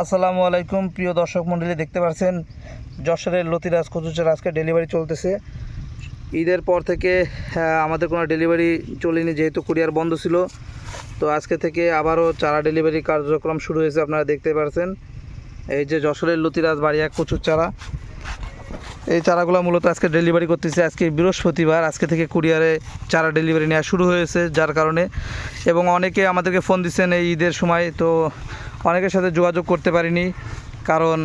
আসসালামু আলাইকুম প্রিয় দর্শক মণ্ডলী দেখতে পাচ্ছেন যশোরের লতিরাজ কচুচার আজকে ডেলিভারি চলতেছে। ঈদের পর থেকে আহ, আমাদের কোনো ডেলিভারি চলেনি যেহেতু কুরিয়ার বন্ধ ছিল। তো আজকে থেকে আবারও চারা ডেলিভারি কার্যক্রম শুরু হয়েছে আপনারা দেখতে পাচ্ছেন। এই যে যশোরের লতিরাজ বাড়িয়া কচুর চারা। এই চারাগুলো মূলত আজকে ডেলিভারি করতেছে আজকে বৃহস্পতিবার। আজকে থেকে কুরিয়ারে চারা ডেলিভারি নেওয়া শুরু হয়েছে যার কারণে। এবং অনেকে আমাদেরকে ফোন দিচ্ছেন এই ঈদের সময় তো অনেকের সাথে যোগাযোগ করতে পারিনি, কারণ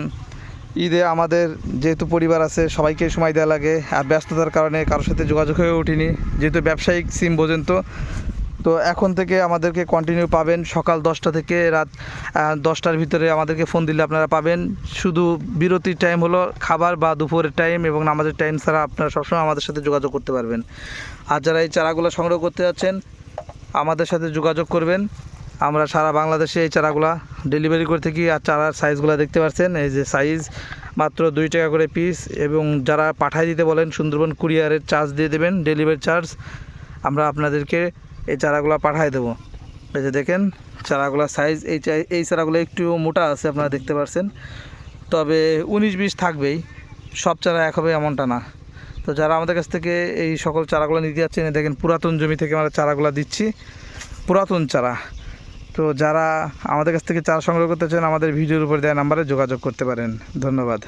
ঈদে আমাদের যেহেতু পরিবার আছে, সবাইকে সময় দেওয়া লাগে, আর ব্যস্ততার কারণে কারোর সাথে যোগাযোগ হয়ে ওঠেনি, যেহেতু ব্যবসায়িক সিম পর্যন্ত তো। এখন থেকে আমাদেরকে কন্টিনিউ পাবেন সকাল দশটা থেকে রাত দশটার ভিতরে আমাদেরকে ফোন দিলে আপনারা পাবেন। শুধু বিরতির টাইম হলো খাবার বা দুপুরের টাইম এবং নামাজের টাইম ছাড়া আপনারা সবসময় আমাদের সাথে যোগাযোগ করতে পারবেন। আর যারা এই চারাগুলো সংগ্রহ করতে যাচ্ছেন, আমাদের সাথে যোগাযোগ করবেন। আমরা সারা বাংলাদেশে এই চারাগুলা ডেলিভারি করে থাকি আর চারার সাইজগুলো দেখতে পাচ্ছেন। এই যে সাইজ মাত্র দুই টাকা করে পিস এবং যারা পাঠায় দিতে বলেন সুন্দরবন কুরিয়ারের চার্জ দিয়ে দেবেন ডেলিভারি চার্জ আমরা আপনাদেরকে এই চারাগুলো পাঠায় দেবো। এই যে দেখেন, চারাগুলো সাইজ এই এই চারাগুলো একটু মোটা আছে, আপনারা দেখতে পাচ্ছেন। তবে উনিশ বিশ থাকবেই, সব চারা এক হবে এমনটা না। তো যারা আমাদের কাছ থেকে এই সকল চারাগুলো নিতে যাচ্ছেন দেখেন পুরাতন জমি থেকে আমরা চারাগুলো দিচ্ছি। পুরাতন চারা। তো যারা আমাদের কাছ থেকে চারা সংগ্রহ করতে চান, আমাদের ভিডিওর উপর দেওয়া নাম্বারে যোগাযোগ করতে পারেন। ধন্যবাদ।